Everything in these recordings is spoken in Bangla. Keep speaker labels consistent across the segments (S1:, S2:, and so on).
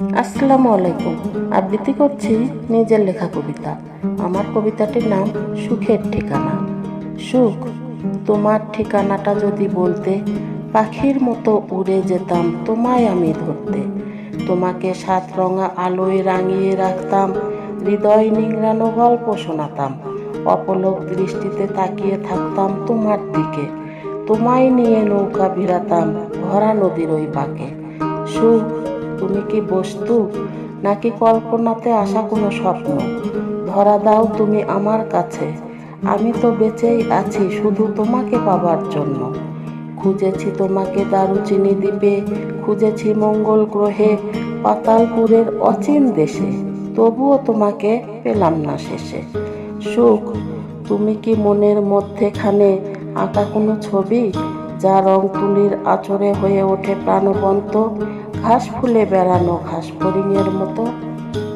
S1: আসসালামু আলাইকুম। আবৃত্তি করছি নিজের লেখা কবিতা। আমার কবিতাটির নাম সুখের ঠিকানা। সুখ, তোমার ঠিকানাটা যদি বলতে, পাখির মতো উড়ে যেতাম তোমায় আমি ধরতে। তোমাকে সাত রঙা আলোয় রাঙিয়ে রাখতাম, হৃদয় নিংড়ানো গল্প শোনাতাম। অপলক দৃষ্টিতে তাকিয়ে থাকতাম তোমার দিকে। তোমায় নিয়ে নৌকা ভিড়াতাম ভরা নদীর ওই পাকে সুখ তুমি কি বস্তু, নাকি কল্পনাতে আসা কোনো স্বপ্ন? ধরা দাও তুমি আমার কাছে। আমি তো বেঁচেই আছি, শুধু তোমাকে পাবার জন্য। খুঁজেছি তোমাকে দারুচিনি দ্বীপে, খুঁজেছি মঙ্গল গ্রহে, পাতালপুরের অচিন দেশে। তবুও তোমাকে পেলাম না শেষে। সুখ, তুমি কি মনের মধ্যেখানে আঁকা কোনো ছবি? যা রং তুলির আচরে হয়ে ওঠে প্রাণবন্ত, ঘাস ফুলে বেড়ানো ঘাস ফড়িংয়ের মতো।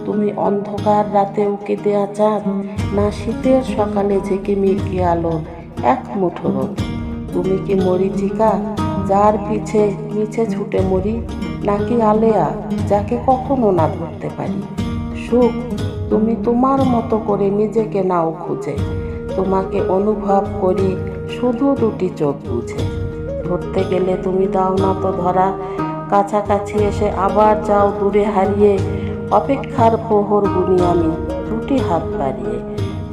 S1: তুমি অন্ধকার রাতে উকি দেয়া চাঁদ, না শীতের সকালে ঝেঁকে ঝিকিমিকি আলো, এক মুঠো রোদ। তুমি কি মরিচিকা যার পিছে মিছে ছুটে মরি, নাকি আলেয়া, যাকে কখনো না ধরতে পারি? সুখ, তুমি তোমার মতো করে নিজেকে নাও খুঁজে। তোমাকে অনুভব করি শুধু দুটি চোখ বুঝে। ধরতে গেলে তুমি দাও না তো ধরা। কাছাকাছি এসে আবার যাও দূরে হারিয়ে। অপেক্ষার প্রহর গুনি আমি দুটি হাত বাড়িয়ে।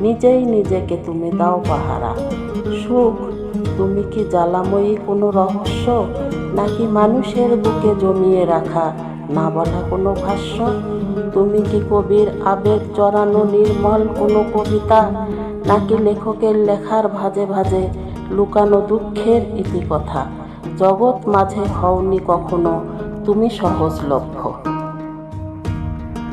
S1: নিজেই নিজেকে তুমি দাও পাহারা। সুখ, তুমি কি জ্বালাময়ী কোনো রহস্য? নাকি মানুষের বুকে জমিয়ে রাখা না বলা কোনো ভাষ্য? তুমি কি কবির আবেগ চড়ানো নির্মল কোনো কবিতা? নাকি লেখকের লেখার ভাজে ভাজে লুকানো দুঃখের ইতিকথা জগৎ মাঝে হওনি কখনো। তুমি সহজলভ্য।